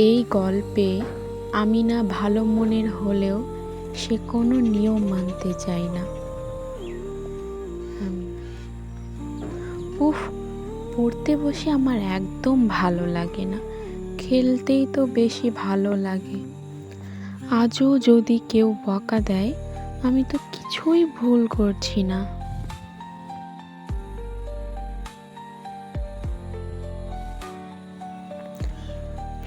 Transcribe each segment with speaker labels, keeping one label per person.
Speaker 1: এই গল্পে আমিনা ভালো মনের হলেও সে কোনো নিয়ম মানতে চায় না। উফ, পড়তে বসে আমার একদম ভালো লাগে না। খেলতেই তো বেশি ভালো লাগে। আজও যদি কেউ বকা দেয়, আমি তো কিছুই ভুল করছি না।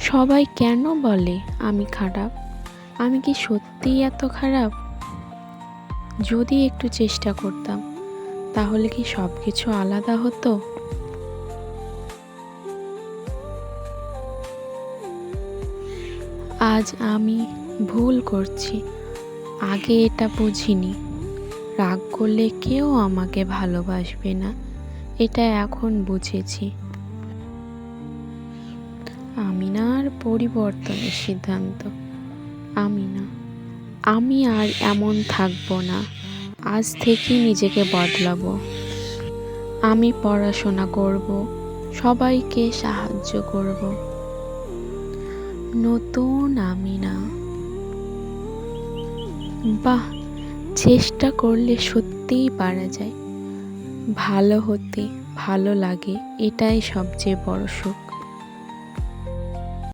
Speaker 1: সবাই কেন বলে আমি খারাপ? আমি কি সত্যিই এত খারাপ? যদি একটু চেষ্টা করতাম, তাহলে কি সব কিছু আলাদা হতো? আজ আমি ভুল করছি। আগে এটা বুঝিনি। রাগ করলে কেউ আমাকে ভালোবাসবে না। এটা এখন বুঝেছি। আমি না আর পরিবর্তনের সিদ্ধান্ত। আমি না আমি আর এমন থাকব না। আজ থেকেই নিজেকে বদলাবো। আমি পড়াশোনা করব, সবাইকে সাহায্য করব। নতুন আমি না বাহ, চেষ্টা করলে সত্যিই পারা যায়। ভালো হতে ভালো লাগে, এটাই সবচেয়ে বড় সুখ।